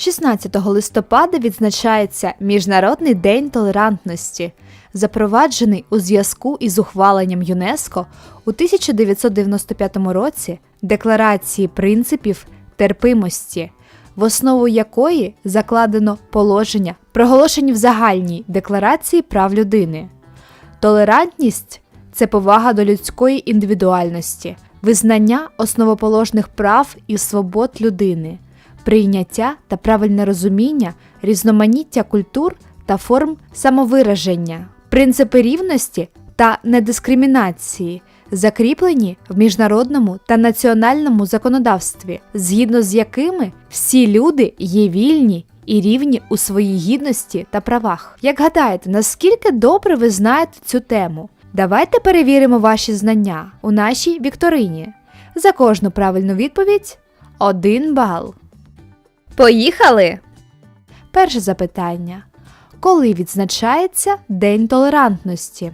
16 листопада відзначається Міжнародний день толерантності, запроваджений у зв'язку із ухваленням ЮНЕСКО у 1995 році Декларації принципів терпимості, в основу якої закладено положення, проголошені в загальній декларації прав людини. Толерантність це повага до людської індивідуальності, визнання основоположних прав і свобод людини, прийняття та правильне розуміння різноманіття культур та форм самовираження, принципи рівності та недискримінації, закріплені в міжнародному та національному законодавстві, згідно з якими всі люди є вільні і рівні у своїй гідності та правах. Як гадаєте, наскільки добре ви знаєте цю тему? Давайте перевіримо ваші знання у нашій вікторині. За кожну правильну відповідь один бал. Поїхали! Перше запитання. Коли відзначається День толерантності?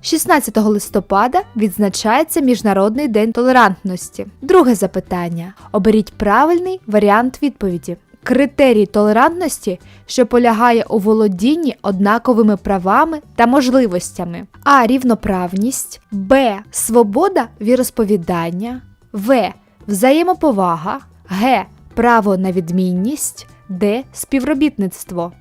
16 листопада відзначається Міжнародний день толерантності. Друге запитання. Оберіть правильний варіант відповіді. Критерій толерантності, що полягає у володінні однаковими правами та можливостями. А. Рівноправність, Б. Свобода віросповідання, В. Взаємоповага, Г. Право на відмінність, Д. Співробітництво.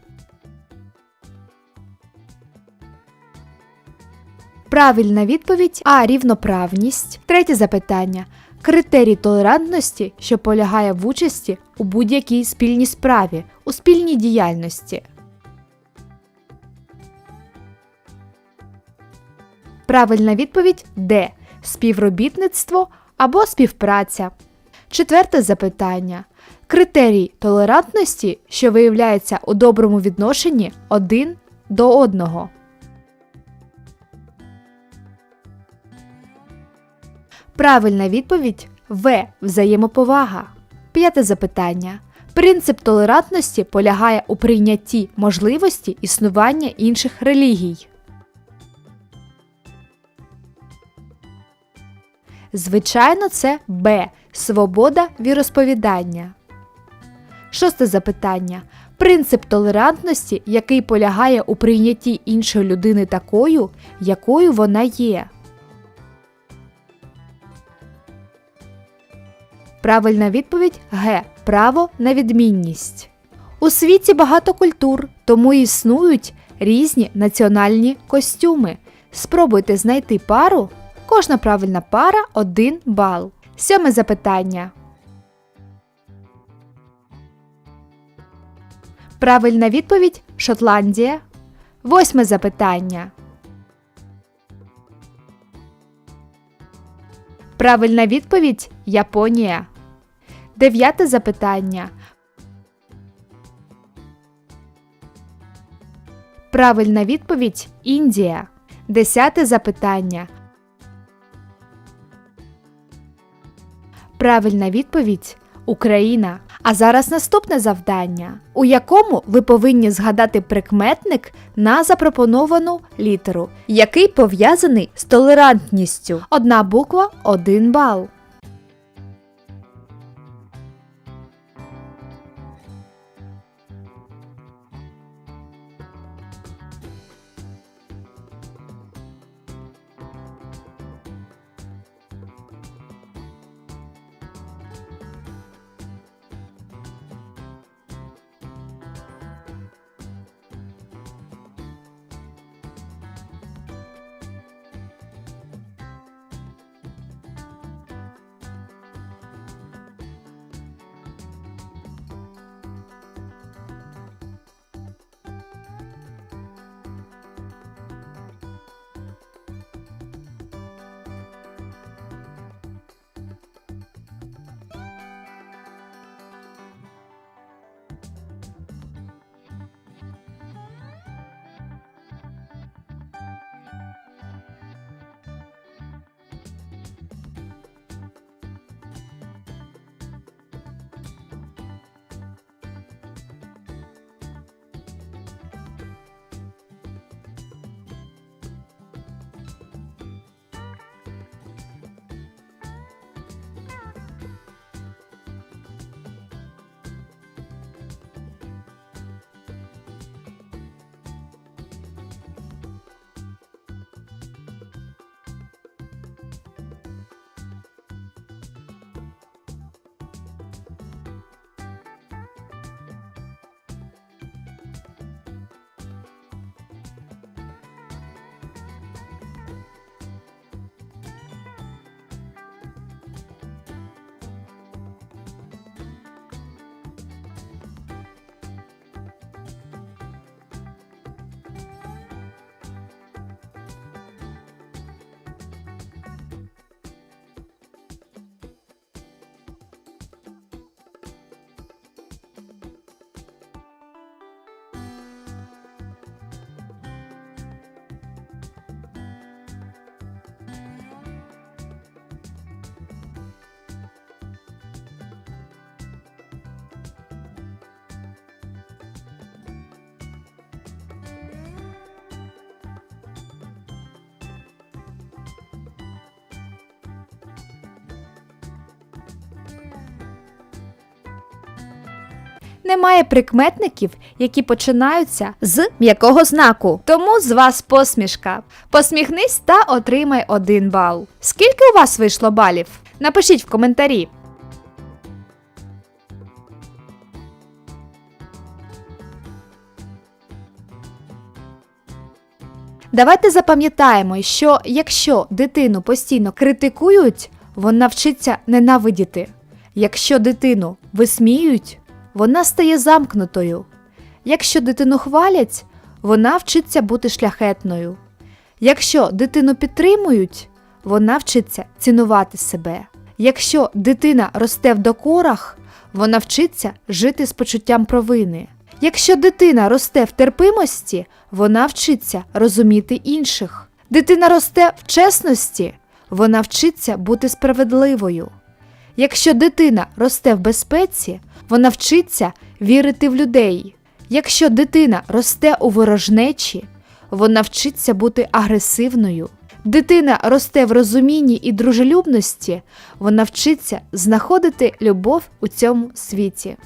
Правильна відповідь А. Рівноправність. Третє запитання. Критерій толерантності, що полягає в участі у будь-якій спільній справі, у спільній діяльності. Правильна відповідь Д. Співробітництво або співпраця. Четверте запитання. Критерій толерантності, що виявляється у доброму відношенні один до одного. Правильна відповідь В. Взаємоповага. П'яте запитання. Принцип толерантності полягає у прийнятті можливості існування інших релігій. Звичайно, це Б. Свобода віросповідання. Шосте запитання. Принцип толерантності, який полягає у прийнятті іншої людини такою, якою вона є. Правильна відповідь Г. Право на відмінність. У світі багато культур, тому існують різні національні костюми. Спробуйте знайти пару. Кожна правильна пара 1 бал. Сьоме запитання. Правильна відповідь Шотландія. Восьме запитання. Правильна відповідь Японія. Дев'яте запитання. Правильна відповідь Індія. Десяте запитання. Правильна відповідь Україна. А зараз наступне завдання, у якому ви повинні згадати прикметник на запропоновану літеру, який пов'язаний з толерантністю. Одна буква один бал. Немає прикметників, які починаються З м'якого знаку. Тому з вас посмішка. Посміхнись та отримай один бал. Скільки у вас вийшло балів? Напишіть в коментарі. Давайте запам'ятаємо, що якщо дитину постійно критикують, вона вчиться ненавидіти. Якщо дитину висміюють, вона стає замкнутою. Якщо дитину хвалять, вона вчиться бути шляхетною. Якщо дитину підтримують, вона вчиться цінувати себе. Якщо дитина росте в докорах, вона вчиться жити з почуттям провини. Якщо дитина росте в терпимості, вона вчиться розуміти інших. Дитина росте в чесності, вона вчиться бути справедливою. Якщо дитина росте в безпеці, вона вчиться вірити в людей. Якщо дитина росте у ворожнечі, вона вчиться бути агресивною. Дитина росте в розумінні і дружелюбності, вона вчиться знаходити любов у цьому світі.